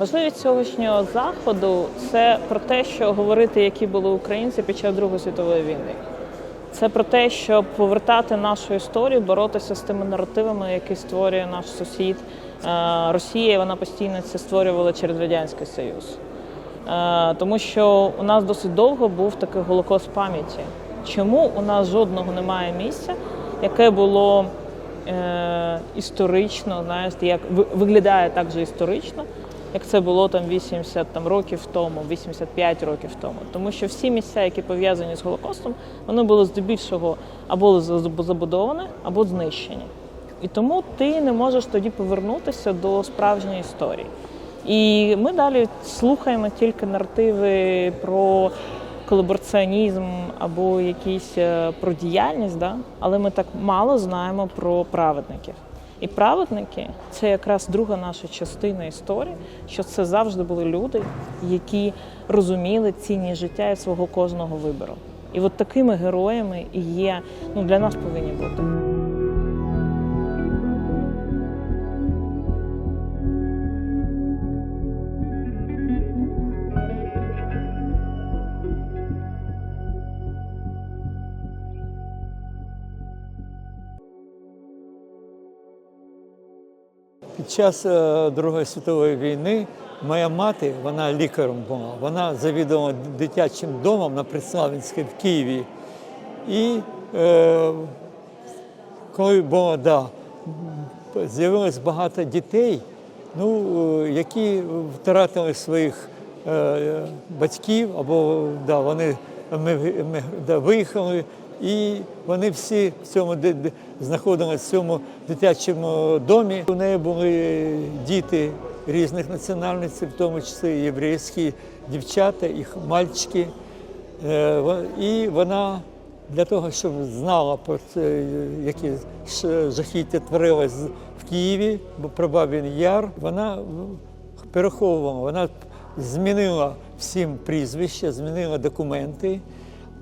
Важливість сьогоднішнього заходу це про те, що говорити, які були українці під час Другої світової війни. Це про те, щоб повертати нашу історію, боротися з тими наративами, які створює наш сусід. Е, Росія вона постійно це створювала через Радянський Союз. Е, Тому що у нас досить довго був такий голокост пам'яті. Чому у нас жодного немає місця, яке було е, історично, знаєте, як виглядає так же історично, як це було там 80 там, років тому, 85 років тому. Тому що всі місця, які пов'язані з Голокостом, вони були здебільшого або забудовані, або знищені. І тому ти не можеш тоді повернутися до справжньої історії. І ми далі слухаємо тільки наративи про колабораціонізм або якісь е, про діяльність, да? але ми так мало знаємо про праведників. І праведники це якраз друга наша частина історії, що це завжди були люди, які розуміли цінність життя і свого кожного вибору. І от такими героями і є ну, для нас повинні бути. Час е, Другої світової війни моя мати, вона лікарем була, вона завідувала дитячим домом на Преславинській в Києві. І е, коли було, да, з'явилось багато дітей, ну, е, які втратили своїх е, батьків, або да, вони ми, ми, да, виїхали, і вони всі в цьому знаходилися в цьому дитячому домі. У неї були діти різних національностей, в тому числі єврейські дівчата, їх мальчики. Е, І вона для того, щоб знала про це, які жахіття творилось в Києві, бо прабабін Яр, вона переховувала, вона змінила всім прізвища, змінила документи.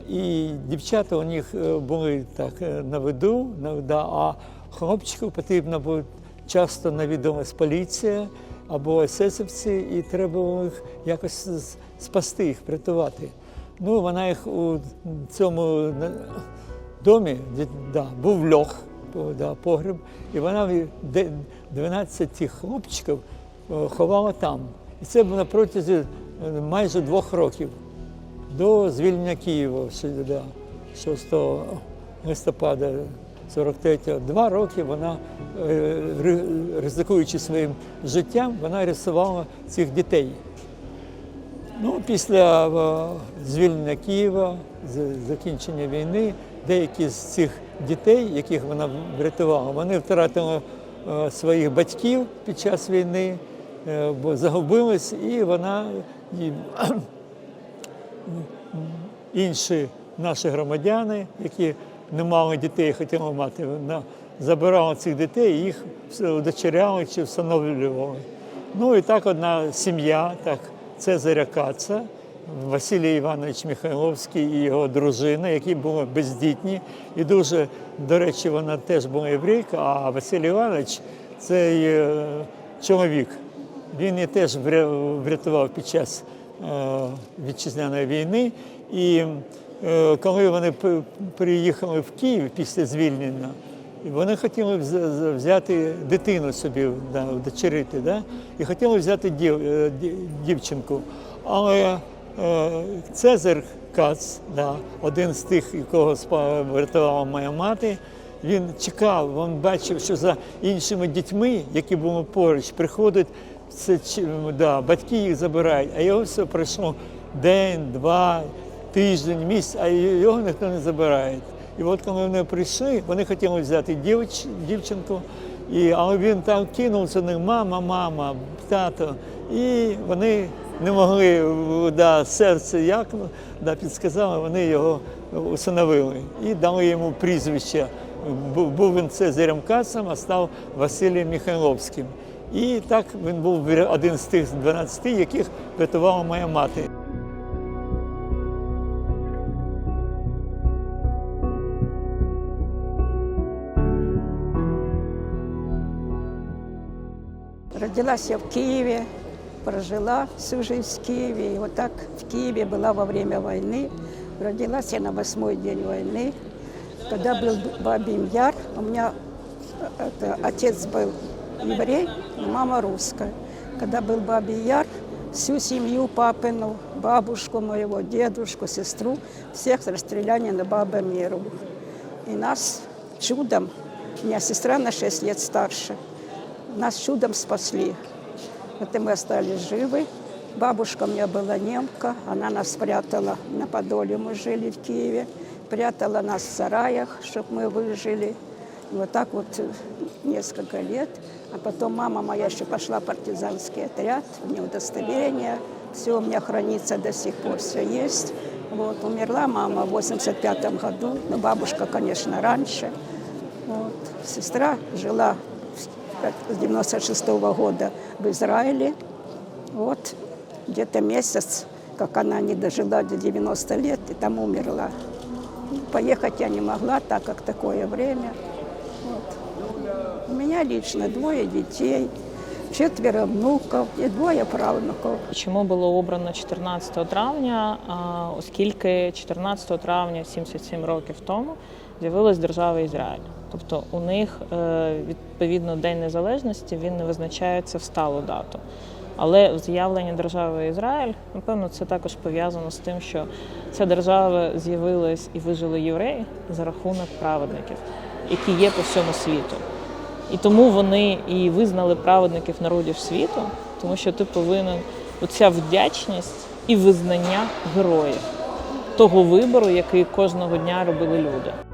І дівчата у них е, були так е, на виду, на, а хлопчиків потрібно було часто навідомилась поліція або есесівці, і треба було їх якось спасти їх, врятувати. Ну, вона їх у цьому домі, да, був льох, да, погреб, і вона ві- 12 хлопчиків е, ховала там. І це було е, майже двох років до звільнення Києва 6 листопада 43-го. Два роки вона, е, ризикуючи своїм життям, вона рисувала цих дітей. Ну, після е, звільнення Києва, закінчення війни, деякі з цих дітей, яких вона врятувала, вони втратили е, своїх батьків під час війни, бо загубились, і вона інші наші громадяни, які не мали дітей, хотіли мати, вона забирала цих дітей, їх удочеряли чи встановлювали. Ну і так одна сім'я, так Цезаря Каца, Василій Іванович Михайловський і його дружина, які були бездітні. І дуже, до речі, вона теж була єврейка, а Василій Іванович це е, чоловік. Він її теж врятував під час вітчизняної війни. І е, коли вони приїхали в Київ після звільнення, вони хотіли взяти дитину собі, да, вдочерити, да? і хотіли взяти дів, е, дівчинку. Але е, Цезар Кац, да, один з тих, якого врятувала моя мати, він чекав, він бачив, що за іншими дітьми, які були поруч, приходять це, да, батьки їх забирають, а його все пройшло день, два, тиждень, місяць, а його ніхто не забирає. І от коли вони прийшли, вони хотіли взяти дівч, дівчинку, і, але він там кинувся них, мама, мама, тато. І вони не могли, да, серце як да, підсказало, вони його усиновили і дали йому прізвище. Був він Цезарем Кацем, а став Василієм Михайловським. І так він був один з тих 12, яких рятувала моя мати. Родилася в Києві, прожила всю жизнь в Києві. І отак в Києві була во время війни. Родилася на восьмой день війни. Коли був Бабин Яр, у мене э, отець був еврей, мама русская. Когда был Бабий Яр, всю семью папину, бабушку моего, дедушку, сестру, всех расстреляли на Баба Миру. И нас чудом, у меня сестра на 6 лет старше, нас чудом спасли. И мы остались живы. Бабушка у меня была немка, она нас спрятала на Подоле, мы жили в Киеве, прятала нас в сараях, чтобы мы выжили. Вот так вот э, несколько лет. А потом мама моя еще пошла в партизанский отряд, у нее удостоверение, все у меня хранится до сих пор, все есть. Вот, умерла мама в 85 году, но бабушка, конечно, раньше. Вот. Сестра жила с 96 года в Израиле. Вот где-то месяц, как она не дожила до 90 лет, и там умерла. Поехать я не могла, так как такое время. Вот. У меня лично двое детей, четверо внуков и двое правнуков. Чому було обрано 14 травня? Оскільки 14 травня, 77 років тому, з'явилась держава Ізраїль. Тобто у них е, відповідно День Незалежності він не визначається в сталу дату. Але з'явлення держави Ізраїль, напевно, це також пов'язано з тим, що ця держава з'явилась і вижили євреї за рахунок праведників, які є по всьому світу. І тому вони і визнали праведників народів світу, тому що ти повинен оця вдячність і визнання героїв того вибору, який кожного дня робили люди.